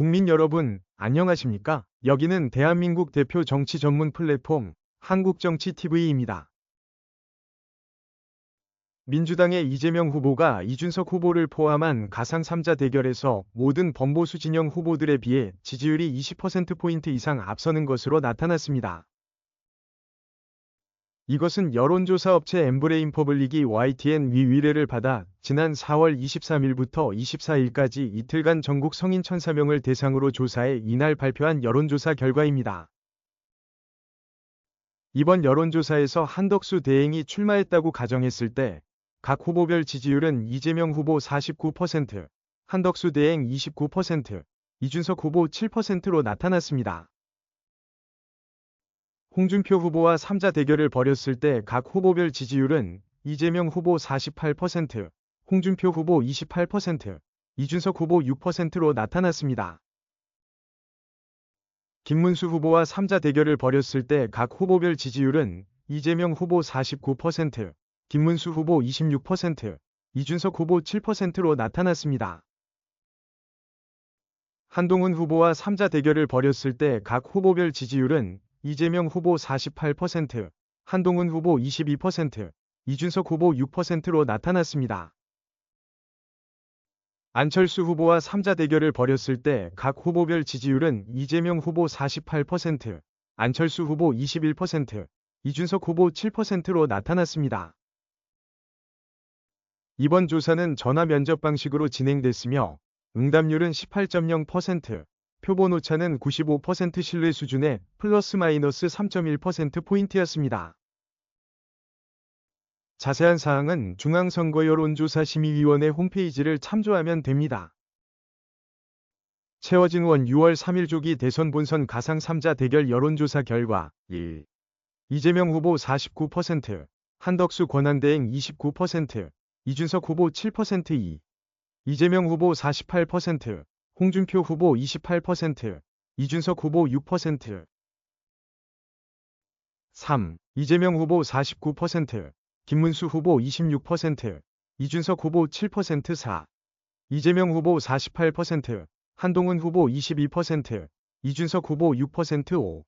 국민 여러분, 안녕하십니까? 여기는 대한민국 대표 정치 전문 플랫폼 한국정치TV입니다. 민주당의 이재명 후보가 이준석 후보를 포함한 가상 3자 대결에서 모든 범보수 진영 후보들에 비해 지지율이 20%포인트 이상 앞서는 것으로 나타났습니다. 이것은 여론조사 업체 엠브레인 퍼블릭이 YTN 위 의뢰를 받아 지난 4월 23일부터 24일까지 이틀간 전국 성인 1,004명을 대상으로 조사해 이날 발표한 여론조사 결과입니다. 이번 여론조사에서 한덕수 대행이 출마했다고 가정했을 때 각 후보별 지지율은 이재명 후보 49%, 한덕수 대행 29%, 이준석 후보 7%로 나타났습니다. 홍준표 후보와 3자 대결을 벌였을 때 각 후보별 지지율은 이재명 후보 48%, 홍준표 후보 28%, 이준석 후보 6%로 나타났습니다. 김문수 후보와 3자 대결을 벌였을 때 각 후보별 지지율은 이재명 후보 49%, 김문수 후보 26%, 이준석 후보 7%로 나타났습니다. 한동훈 후보와 3자 대결을 벌였을 때 각 후보별 지지율은 이재명 후보 48%, 한동훈 후보 22%, 이준석 후보 6%로 나타났습니다. 안철수 후보와 3자 대결을 벌였을 때 각 후보별 지지율은 이재명 후보 48%, 안철수 후보 21%, 이준석 후보 7%로 나타났습니다. 이번 조사는 전화 면접 방식으로 진행됐으며 응답률은 18.0%, 표본 오차는 95% 신뢰 수준의 플러스 마이너스 3.1%포인트였습니다. 자세한 사항은 중앙선거여론조사심의위원회 홈페이지를 참조하면 됩니다. 채워진 원 6월 3일 조기 대선 본선 가상 3자 대결 여론조사 결과 1. 이재명 후보 49%, 한덕수 권한대행 29%, 이준석 후보 7% 2. 이재명 후보 48%, 홍준표 후보 28%, 이준석 후보 6%. 3. 이재명 후보 49%, 김문수 후보 26%, 이준석 후보 7% 4. 이재명 후보 48%, 한동훈 후보 22%, 이준석 후보 6% 5.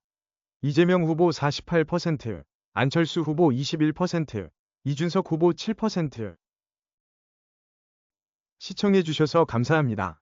이재명 후보 48%, 안철수 후보 21%, 이준석 후보 7%. 시청해주셔서 감사합니다.